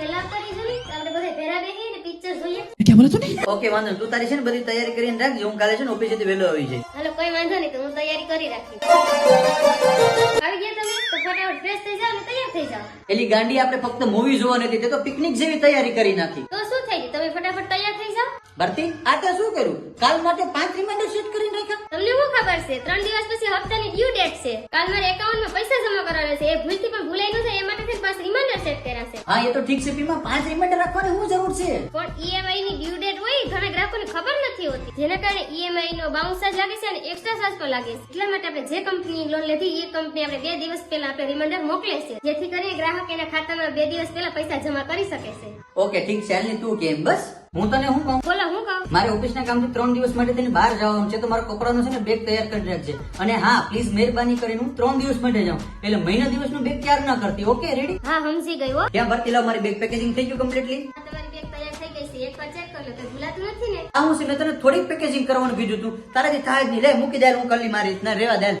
વહેલા આવતા ને તો આપણે બધા ભેરા બેસીએ ને પિક્ચર જોઈએ ઓકે વાંધો તું તારી છે ને બધી તૈયારી કરીને રાખજે. હું કાલે છે ને ઓફિસેથી વેલો આવી જઈશ. હાલો કોઈ વાંધો નહીં તો હું તૈયારી કરી રાખી આવી ગયા તમે? તો ફટાફટ ફ્રેશ થઈ જાવ ને તૈયાર થઈ જાવ એલી ગાંડી આપણે ફક્ત મૂવી જોવા નથી તે તો પિકનિક જેવી તૈયારી કરી નાખી. તો શું થઈ ગયું? તમે ફટાફટ તૈયાર થઈ જાવ ભરતી આ તે શું કર્યું? કાલ માટે પાંચ રિમાઇન્ડર સેટ કરીને રાખ્યા? તમને શું ખબર છે? ત્રણ દિવસ પછી હપ્તાની ડ્યુ ડેટ છે. કાલ મારે એકાઉન્ટમાં પૈસા જમા કરવાના છે. એ ભૂલથી કર્યા છે. હા એ તો ઠીક છે પીમાં. પાંચ રિમાઇન્ડર રાખવાની શું જરૂર છે. પણ ઈએમઆઈ ની ડ્યુ ડેટ હોય ઘણા ગ્રાહકોને ખબર નથી હોતી. જેના કારણે ઈએમઆઈ નો બાઉન્સ ચાર્જ લાગે છે અને એક્સ્ટ્રા ચાર્જ પણ લાગે છે. એટલા માટે આપણે જે કંપની લોન લીધી એ કંપની આપણે બે દિવસ પહેલા આપણે રિમાઇન્ડર મોકલે છે. જેથી કરીને ગ્રાહક એના ખાતામાં બે દિવસ પહેલા પૈસા જમા કરી શકે છે. ઓકે ઠીક છે હાલની તું કેમ? બસ હું તને હું કહું? બોલો હું કહું? મારે ઓફિસના કામથી ત્રણ દિવસ માટે તેને બહાર જવાનું છે તો મારા કપડાનો છે ને બેગ તૈયાર કરી રાખજે. અને હા પ્લીઝ મહેરબાની કરીને હું ત્રણ દિવસ માટે જાઉં. એટલે મહિના દિવસનું બેગ તૈયાર ના કરતી? ઓકે રેડી હા સમજી ગઈ હો. ત્યાં ભરતી? લાવ મારી બેગ પેકેજિંગ થઈ ગયું કમ્પ્લીટલી આ હું છે તને થોડીક પેકેજિંગ કરવાનું કીધું તું. તારાથી થાય જ નહીં. લે, મૂકી દે હું કરી મારી રીતના રેવા દે